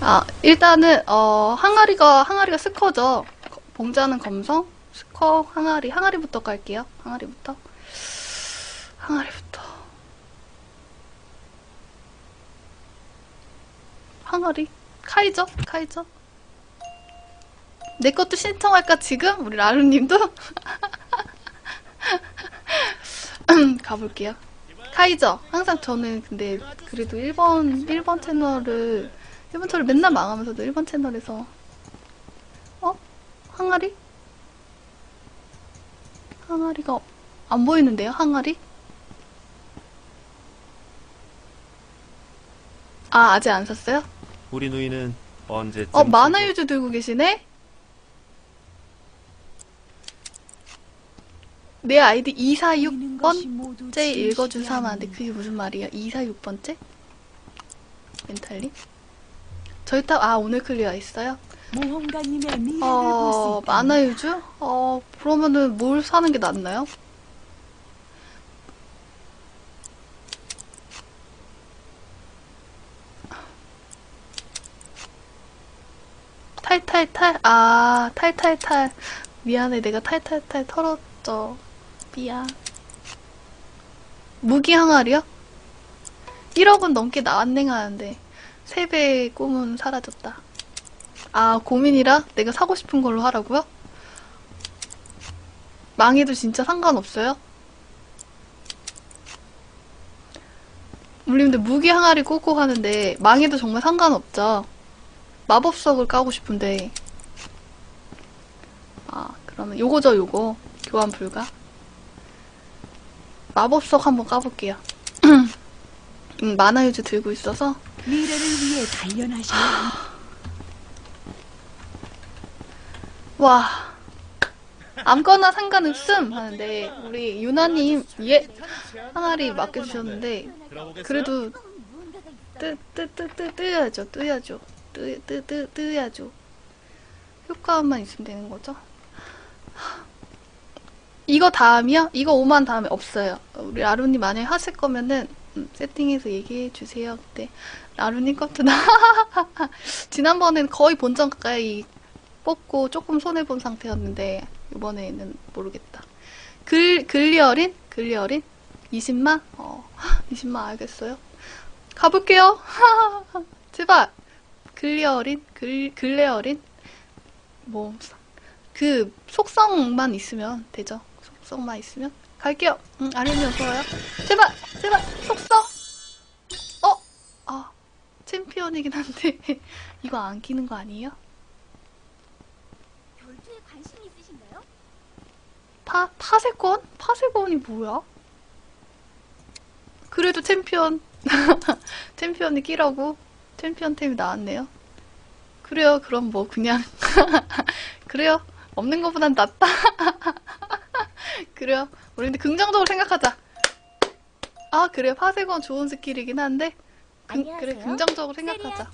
아, 일단은, 어, 항아리가, 항아리가 스커죠. 거- 봉자는 검성, 스커, 항아리. 항아리부터 갈게요. 항아리부터. 항아리부터. 항아리. 카이저? 카이저? 내 것도 신청할까, 지금? 우리 라루님도? 가볼게요. 카이저. 항상 저는 근데 그래도 1번, 1번 채널을, 1번 채널 맨날 망하면서도 1번 채널에서. 어? 항아리? 항아리가 안 보이는데요, 항아리? 아, 아직 안 샀어요? 우리 누이는 언제쯤 어, 만화유주 들고 계시네? 내 아이디 246번째 읽어주사면 안 돼. 그게 무슨 말이야? 246번째? 멘탈리? 저희 탑, 아, 오늘 클리어 있어요? 모험가님의 미래를 어, 볼수 있다. 만화 유주? 어, 그러면은 뭘 사는 게 낫나요? 탈탈탈, 아, 탈탈탈. 미안해, 내가 탈탈탈 털었죠. 미안. 무기 항아리요? 1억은 넘게 나왔네 하는데, 3배의 꿈은 사라졌다. 아, 고민이라 내가 사고 싶은 걸로 하라고요? 망해도 진짜 상관없어요? 물림들 무기 항아리 꽂고 하는데 망해도 정말 상관없죠. 마법석을 까고 싶은데 아 그러면 요거죠 요거 교환 불가 마법석 한번 까볼게요. 음, 만화유주 들고 있어서. 미래를 위해 단련하셔야 합니다. 와. 아무거나 상관없음 하는데 우리 유나님 예. 항아리 맡겨주셨는데 그래도 뜨뜨뜨뜨 뜨야죠. 뜨야죠. 뜨뜨뜨 뜨야죠. 효과만 있으면 되는 거죠? 이거 다음이요? 이거 5만 다음에 없어요. 우리 라루님 만약에 하실 거면은 음, 세팅해서 얘기해 주세요. 그때 라루님 것도 나. 지난번엔 거의 본전 가까이 뽑고 조금 손해 본 상태였는데 이번에는 모르겠다. 글 글리어린? 글리어린? 20만? 어 20만 알겠어요. 가볼게요. 제발. 글리어린? 글 글레어린? 뭐 그 속성만 있으면 되죠. 속성만 있으면 갈게요. 응 아린이 어서 와요. 제발 제발 속성 어아 챔피언이긴 한데 이거 안 끼는 거 아니에요? 파, 파세권? 파세권이 뭐야? 그래도 챔피언. 챔피언이 끼라고? 챔피언 템이 나왔네요. 그래요, 그럼 뭐, 그냥. 그래요. 없는 것보단 낫다. 그래요. 우리 근데 긍정적으로 생각하자. 아, 그래요. 파세권 좋은 스킬이긴 한데. 긍- 그래, 안녕하세요. 긍정적으로 생각하자. 세리아